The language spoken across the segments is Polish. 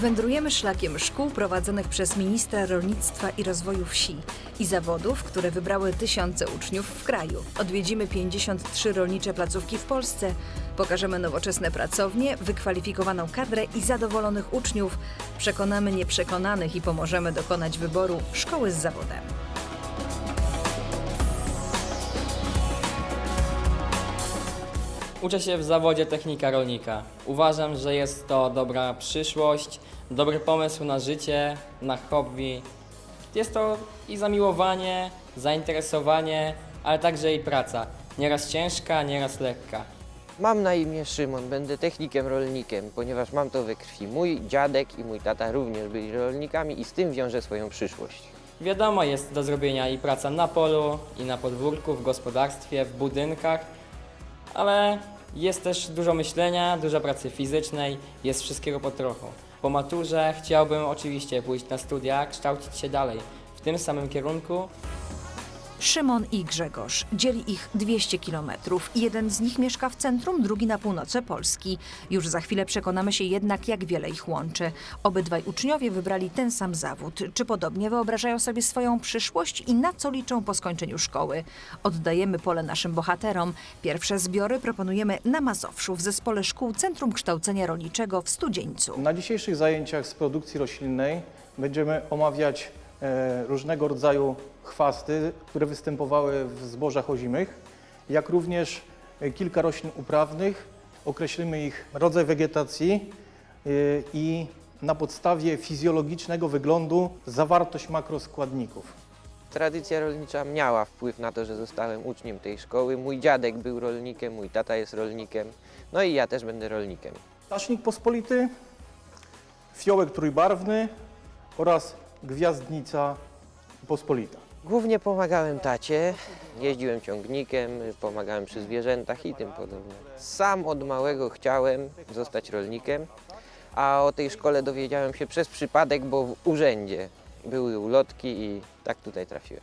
Wędrujemy szlakiem szkół prowadzonych przez ministra rolnictwa i rozwoju wsi i zawodów, które wybrały tysiące uczniów w kraju. Odwiedzimy 53 rolnicze placówki w Polsce, pokażemy nowoczesne pracownie, wykwalifikowaną kadrę i zadowolonych uczniów, przekonamy nieprzekonanych i pomożemy dokonać wyboru szkoły z zawodem. Uczę się w zawodzie technika rolnika. Uważam, że jest to dobra przyszłość, dobry pomysł na życie, na hobby. Jest to i zamiłowanie, zainteresowanie, ale także i praca. Nieraz ciężka, nieraz lekka. Mam na imię Szymon, będę technikiem rolnikiem, ponieważ mam to we krwi. Mój dziadek i mój tata również byli rolnikami i z tym wiąże swoją przyszłość. Wiadomo, jest do zrobienia i praca na polu, i na podwórku, w gospodarstwie, w budynkach, ale jest też dużo myślenia, dużo pracy fizycznej, jest wszystkiego po trochu. Po maturze chciałbym oczywiście pójść na studia, kształcić się dalej w tym samym kierunku, Szymon i Grzegorz. Dzieli ich 200 kilometrów. Jeden z nich mieszka w centrum, drugi na północy Polski. Już za chwilę przekonamy się jednak, jak wiele ich łączy. Obydwaj uczniowie wybrali ten sam zawód. Czy podobnie wyobrażają sobie swoją przyszłość i na co liczą po skończeniu szkoły? Oddajemy pole naszym bohaterom. Pierwsze zbiory proponujemy na Mazowszu w zespole szkół Centrum Kształcenia Rolniczego w Studzieńcu. Na dzisiejszych zajęciach z produkcji roślinnej będziemy omawiać różnego rodzaju chwasty, które występowały w zbożach ozimych, jak również e, kilka roślin uprawnych. Określimy ich rodzaj wegetacji e, i na podstawie fizjologicznego wyglądu zawartość makroskładników. Tradycja rolnicza miała wpływ na to, że zostałem uczniem tej szkoły. Mój dziadek był rolnikiem, mój tata jest rolnikiem, no i ja też będę rolnikiem. Taśnik pospolity, fiołek trójbarwny oraz gwiazdnica pospolita. Głównie pomagałem tacie, jeździłem ciągnikiem, pomagałem przy zwierzętach i tym podobne. Sam od małego chciałem zostać rolnikiem, a o tej szkole dowiedziałem się przez przypadek, bo w urzędzie były ulotki i tak tutaj trafiłem.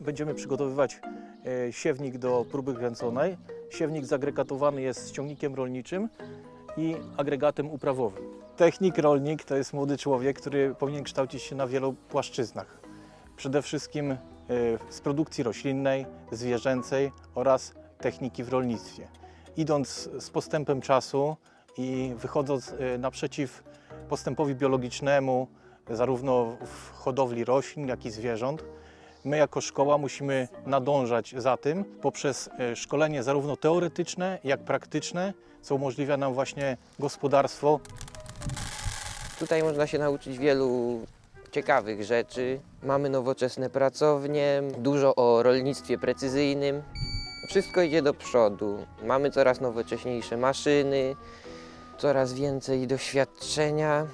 Będziemy przygotowywać e, siewnik do próby kręconej. Siewnik zagregatowany jest z ciągnikiem rolniczym i agregatem uprawowym. Technik rolnik to jest młody człowiek, który powinien kształcić się na wielu płaszczyznach. Przede wszystkim e, z produkcji roślinnej, zwierzęcej oraz techniki w rolnictwie. Idąc z postępem czasu i wychodząc e, naprzeciw postępowi biologicznemu, zarówno w hodowli roślin, jak i zwierząt, My jako szkoła musimy nadążać za tym poprzez e, szkolenie zarówno teoretyczne, jak praktyczne, co umożliwia nam właśnie gospodarstwo. Tutaj można się nauczyć wielu ciekawych rzeczy. Mamy nowoczesne pracownie, dużo o rolnictwie precyzyjnym. Wszystko idzie do przodu. Mamy coraz nowocześniejsze maszyny, coraz więcej doświadczenia.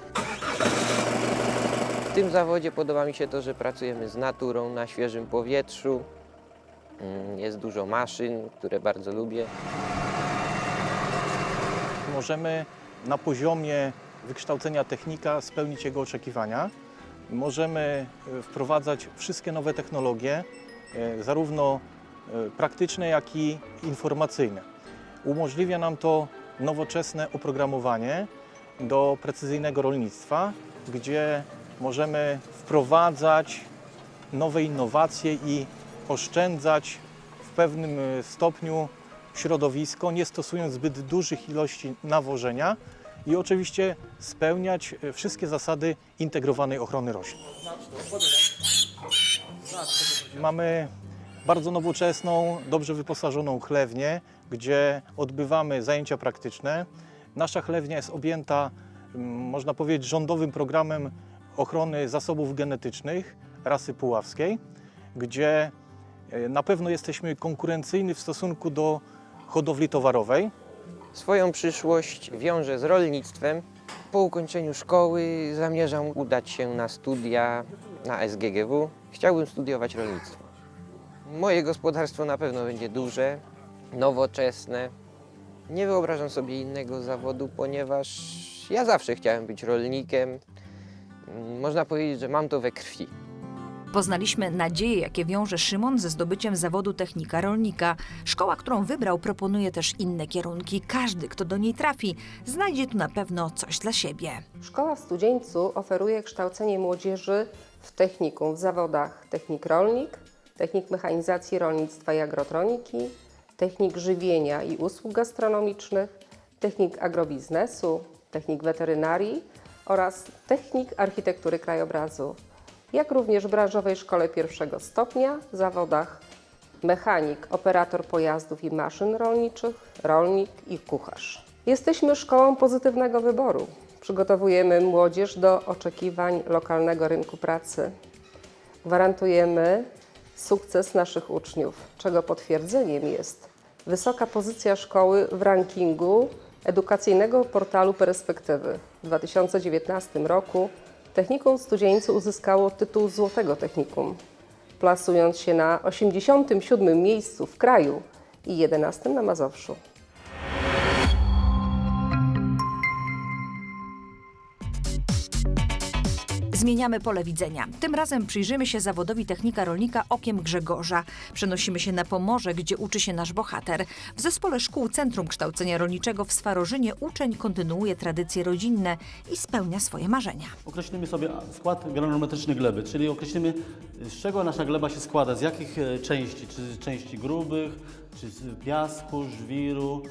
W tym zawodzie podoba mi się to, że pracujemy z naturą na świeżym powietrzu. Mm, Jest dużo maszyn, które bardzo lubię. Możemy na poziomie wykształcenia technika spełnić jego oczekiwania. Możemy e, wprowadzać wszystkie nowe technologie, e, zarówno e, praktyczne, jak i informacyjne. Umożliwia nam to nowoczesne oprogramowanie do precyzyjnego rolnictwa, gdzie możemy wprowadzać nowe innowacje i oszczędzać w pewnym stopniu środowisko, nie stosując zbyt dużych ilości nawożenia i oczywiście spełniać e, wszystkie zasady integrowanej ochrony roślin. Mamy bardzo nowoczesną, dobrze wyposażoną chlewnię, gdzie odbywamy zajęcia praktyczne. Nasza chlewnia jest objęta, można powiedzieć, rządowym programem ochrony zasobów genetycznych rasy puławskiej, gdzie e, na pewno jesteśmy konkurencyjni w stosunku do hodowli towarowej. Swoją przyszłość wiążę z rolnictwem. Po ukończeniu szkoły zamierzam udać się na studia na SGGW. Chciałbym studiować rolnictwo. Moje gospodarstwo na pewno będzie duże, nowoczesne. Nie wyobrażam sobie innego zawodu, ponieważ ja zawsze chciałem być rolnikiem. Można powiedzieć, że mam to we krwi. Poznaliśmy nadzieje, jakie wiąże Szymon ze zdobyciem zawodu technika rolnika. Szkoła, którą wybrał, proponuje też inne kierunki. Każdy, kto do niej trafi, znajdzie tu na pewno coś dla siebie. Szkoła w Studzieńcu oferuje kształcenie młodzieży w technikum w zawodach technik rolnik, technik mechanizacji rolnictwa i agrotroniki, technik żywienia i usług gastronomicznych, technik agrobiznesu, technik weterynarii oraz technik architektury krajobrazu, jak również w branżowej szkole pierwszego stopnia w zawodach mechanik, operator pojazdów i maszyn rolniczych, rolnik i kucharz. Jesteśmy szkołą pozytywnego wyboru. Przygotowujemy młodzież do oczekiwań lokalnego rynku pracy. Gwarantujemy sukces naszych uczniów, czego potwierdzeniem jest wysoka pozycja szkoły w rankingu edukacyjnego portalu Perspektywy. W 2019 roku Technikum w Studzieńcu uzyskało tytuł Złotego Technikum, plasując się na 87 miejscu w kraju i 11 na Mazowszu. Zmieniamy pole widzenia. Tym razem przyjrzymy się zawodowi technika rolnika okiem Grzegorza. Przenosimy się na Pomorze, gdzie uczy się nasz bohater. W zespole szkół Centrum Kształcenia Rolniczego w Swarożynie uczeń kontynuuje tradycje rodzinne i spełnia swoje marzenia. Określimy sobie skład granulometryczny gleby, czyli określimy z czego nasza gleba się składa, z jakich e, części, czy z części grubych, czy z piasku, żwiru,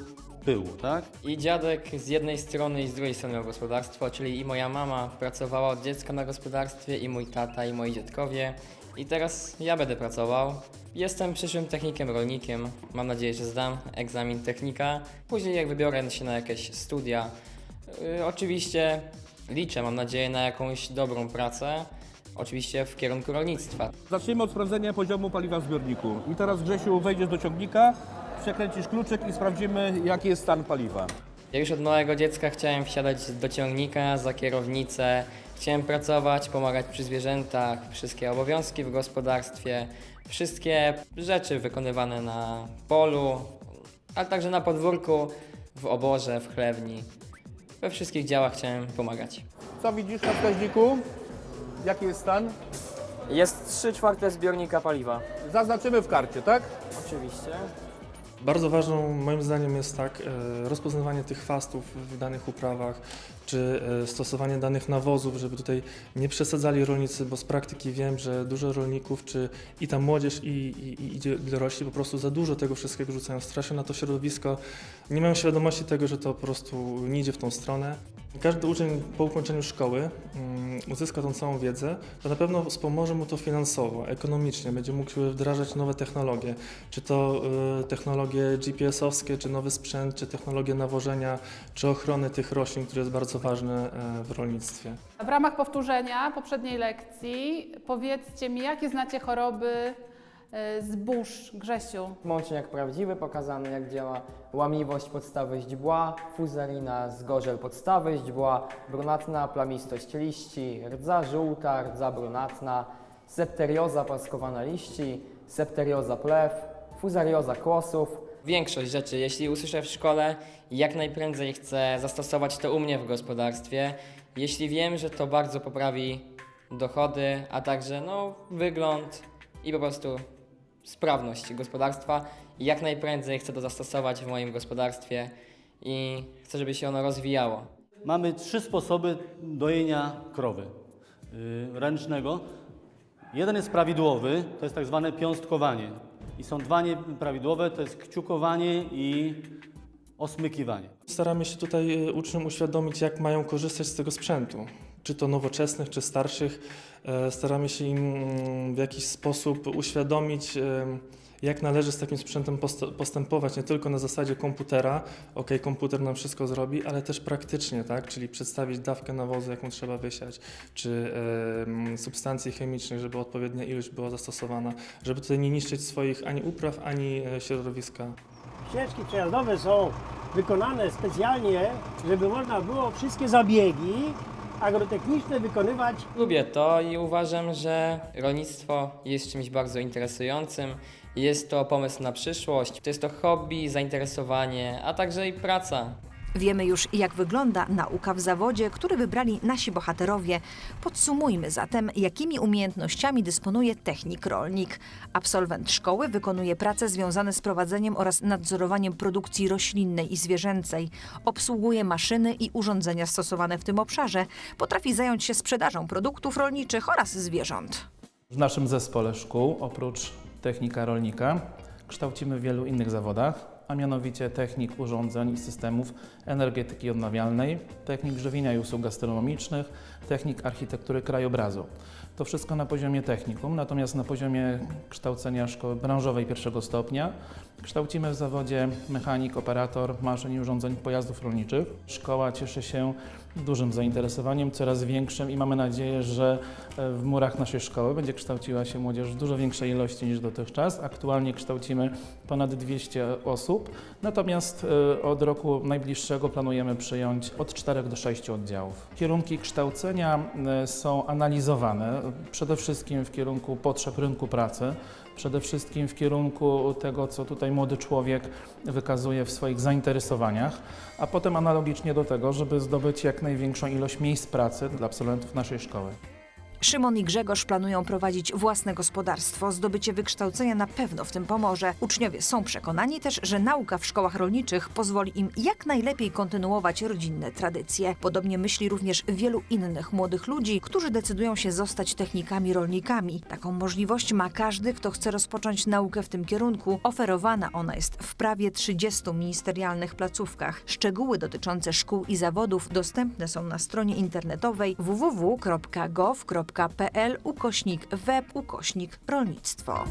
pyłu, tak? I dziadek z jednej strony i z drugiej strony miał gospodarstwo, czyli i moja mama pracowała od dziecka na gospodarstwie, i mój tata, i moi dziadkowie. I teraz ja będę pracował. Jestem przyszłym technikiem rolnikiem. Mam nadzieję, że zdam egzamin technika. Później jak wybiorę się na jakieś studia, yy, oczywiście liczę, mam nadzieję na jakąś dobrą pracę. Oczywiście w kierunku rolnictwa. Zaczniemy od sprawdzenia poziomu paliwa w zbiorniku. I teraz Grzesiu wejdziesz do ciągnika, przekręcisz kluczyk i sprawdzimy jaki jest stan paliwa. Ja już od małego dziecka chciałem wsiadać do ciągnika, za kierownicę. Chciałem pracować, pomagać przy zwierzętach, wszystkie obowiązki w gospodarstwie, wszystkie rzeczy wykonywane na polu, ale także na podwórku, w oborze, w chlewni. We wszystkich działach chciałem pomagać. Co widzisz na wskaźniku? Jaki jest stan? Jest 3 czwarte zbiornika paliwa. Zaznaczymy w karcie, tak? Oczywiście. Bardzo ważną moim zdaniem jest tak e, rozpoznawanie tych chwastów w danych uprawach, czy e, stosowanie danych nawozów, żeby tutaj nie przesadzali rolnicy, bo z praktyki wiem, że dużo rolników, czy i ta młodzież, i, i, i dorośli po prostu za dużo tego wszystkiego rzucają, strasznie na to środowisko, nie mają świadomości tego, że to po prostu nie idzie w tą stronę. Każdy uczeń po ukończeniu szkoły mm, uzyska tą całą wiedzę, to na pewno wspomoże mu to finansowo, ekonomicznie, będzie mógł wdrażać nowe technologie, czy to y, technologie GPS-owskie, czy nowy sprzęt, czy technologie nawożenia, czy ochrony tych roślin, które jest bardzo ważne e, w rolnictwie. W ramach powtórzenia poprzedniej lekcji powiedzcie mi, jakie znacie choroby zbóż, Grzesiu? Mącznik jak prawdziwy, pokazany jak działa łamiwość podstawy źdźbła, fuzarina zgorzel podstawy źdźbła, brunatna plamistość liści, rdza żółta, rdza brunatna, septerioza paskowana liści, septerioza plew, fuzarioza kłosów. Większość rzeczy, jeśli usłyszę w szkole, jak najprędzej chcę zastosować to u mnie w gospodarstwie, jeśli wiem, że to bardzo poprawi dochody, a także no, wygląd i po prostu sprawność gospodarstwa i jak najprędzej chcę to zastosować w moim gospodarstwie i chcę, żeby się ono rozwijało. Mamy trzy sposoby dojenia krowy yy, ręcznego. Jeden jest prawidłowy, to jest tak zwane piąstkowanie. I są dwa nieprawidłowe, to jest kciukowanie i osmykiwanie. Staramy się tutaj y, uczniom uświadomić, jak mają korzystać z tego sprzętu, czy to nowoczesnych, czy starszych. E, Staramy się im mm, w jakiś sposób uświadomić, em, jak należy z takim sprzętem post- postępować, nie tylko na zasadzie komputera, ok, komputer nam wszystko zrobi, ale też praktycznie, tak, czyli przedstawić dawkę nawozu, jaką trzeba wysiać, czy em, substancji chemicznych, żeby odpowiednia ilość była zastosowana, żeby tutaj nie niszczyć swoich ani upraw, ani e, środowiska. Ścieżki przejazdowe są wykonane specjalnie, żeby można było wszystkie zabiegi agrotechniczne wykonywać Lubię to i uważam, że rolnictwo jest czymś bardzo interesującym. Jest to pomysł na przyszłość, to jest to hobby, zainteresowanie, a także i praca. Wiemy już, jak wygląda nauka w zawodzie, który wybrali nasi bohaterowie. Podsumujmy zatem, jakimi umiejętnościami dysponuje technik rolnik. Absolwent szkoły wykonuje prace związane z prowadzeniem oraz nadzorowaniem produkcji roślinnej i zwierzęcej. Obsługuje maszyny i urządzenia stosowane w tym obszarze. Potrafi zająć się sprzedażą produktów rolniczych oraz zwierząt. W naszym zespole szkół, oprócz technika rolnika, kształcimy w wielu innych zawodach, a mianowicie technik urządzeń i systemów energetyki odnawialnej, technik żywienia i usług gastronomicznych, technik architektury krajobrazu. To wszystko na poziomie technikum, natomiast na poziomie kształcenia szkoły branżowej pierwszego stopnia kształcimy w zawodzie mechanik, operator maszyn i urządzeń pojazdów rolniczych. Szkoła cieszy się dużym zainteresowaniem, coraz większym i mamy nadzieję, że e, w murach naszej szkoły będzie kształciła się młodzież w dużo większej ilości niż dotychczas. Aktualnie kształcimy ponad 200 osób, natomiast e, od roku najbliższego planujemy przyjąć od 4 do 6 oddziałów. Kierunki kształcenia e, są analizowane przede wszystkim w kierunku potrzeb rynku pracy, przede wszystkim w kierunku tego, co tutaj młody człowiek wykazuje w swoich zainteresowaniach, a potem analogicznie do tego, żeby zdobyć jak największą ilość miejsc pracy dla absolwentów naszej szkoły. Szymon i Grzegorz planują prowadzić własne gospodarstwo. Zdobycie wykształcenia na pewno w tym pomoże. Uczniowie są przekonani też, że nauka w szkołach rolniczych pozwoli im jak najlepiej kontynuować rodzinne tradycje. Podobnie myśli również wielu innych młodych ludzi, którzy decydują się zostać technikami rolnikami. Taką możliwość ma każdy, kto chce rozpocząć naukę w tym kierunku. Oferowana ona jest w prawie 30 ministerialnych placówkach. Szczegóły dotyczące szkół i zawodów dostępne są na stronie internetowej www.gov.pl ukośnik web ukośnik rolnictwo.